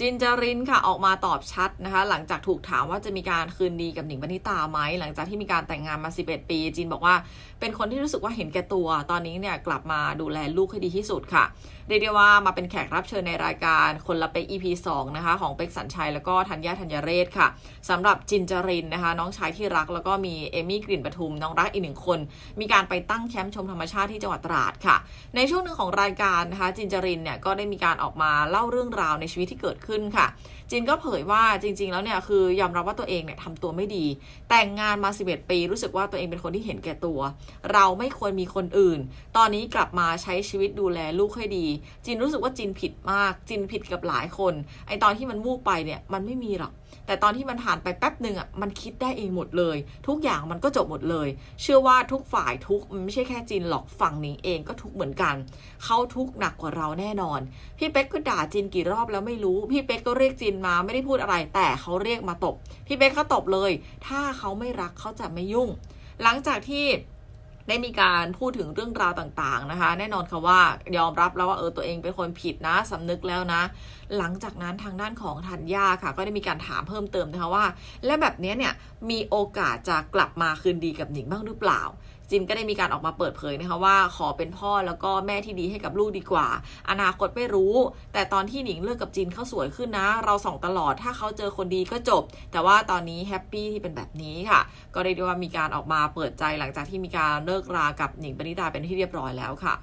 จินจารินค่ะออกมาตอบชัดนะคะ หลังจากถูกถามว่าจะมีการคืนดีกับหนิงปณิตาไหมหลังจากที่มีการแต่งงานมา 11 ปี จินบอกว่าเป็นคนที่รู้สึกว่าเห็นแก่ตัว ตอนนี้เนี่ยกลับมาดูแลลูกให้ดีที่สุดค่ะเรียกได้ว่ามาเป็นแขกรับเชิญในรายการคนละเป็ก EP 2นะคะของเป็กสัญชัยแล้วก็ธัญญาธัญเรศค่ะสำหรับจินจารินนะคะ น้องชายที่รักแล้วก็มีเอมี่กลิ่นปทุมน้องรักอีกหนึ่งคน มีการไปตั้งแคมป์ชมธรรมชาติที่จังหวัดตราดค่ะ ในช่วงหนึ่งของรายการนะคะจินจารินเนี่ยก็ได้มีการออกมาเล่าเรื่องราวในชีวิตที่เกิดขึ้นค่ะ จินก็เผยว่าจริง ๆ แล้วเนี่ยคือยอมรับว่าตัวเองเนี่ยทำตัวไม่ดี แต่งงานมา 11 ปีรู้สึกว่าตัวเองเป็นคนที่เห็นแก่ตัว เราไม่ควรมีคนอื่น ตอนนี้กลับมาใช้ชีวิตดูแลลูกให้ดี จินรู้สึกว่าจินผิดมาก จินผิดกับหลายคน ไอตอนที่มันวูบไปเนี่ยมันไม่มีหรอกแต่ตอนที่มันผ่านไปแป๊บหนึ่งอะมันคิดได้เองหมดเลย ทุกอย่างมันก็จบหมดเลย เชื่อว่าทุกฝ่ายทุกมันไม่ใช่แค่จินหรอกฝั่งนิงเองก็ทุกเหมือนกัน เขาทุกหนักกว่าเราแน่นอน พี่เป๊กก็ด่าจินกี่รอบแล้วไม่รู้พี่เป๊กก็เรียกจินมาไม่ได้พูดอะไร แต่เขาเรียกมาตบ พี่เป๊กเขาตบเลย ถ้าเขาไม่รักเขาจะไม่ยุ่ง หลังจากที่ ได้มีการพูดถึงเรื่องราวต่างๆนะคะ แน่นอนค่ะว่ายอมรับแล้วว่าเออตัวเองเป็นคนผิดนะสำนึกแล้วนะ หลังจากนั้นทางด้านของธัญญาค่ะ ก็ได้มีการถามเพิ่มเติมนะคะว่า และแบบนี้เนี่ยมีโอกาสจะกลับมาคืนดีกับหนิงบ้างหรือเปล่าจินก็ได้มีการออกมาเปิดเผยนะคะว่าขอเป็นพ่อแล้วก็แม่ที่ดีให้กับลูกดีกว่า อนาคตไม่รู้ แต่ตอนที่หนิงเลิกกับจินเขาสวยขึ้นนะ เราส่องตลอดถ้าเขาเจอคนดีก็จบ แต่ว่าตอนนี้แฮปปี้ที่เป็นแบบนี้ค่ะ ก็ได้ว่ามีการออกมาเปิดใจหลังจากที่มีการเเลิกรากับหนิงปณิดาเป็นที่เรียบร้อยแล้วค่ะ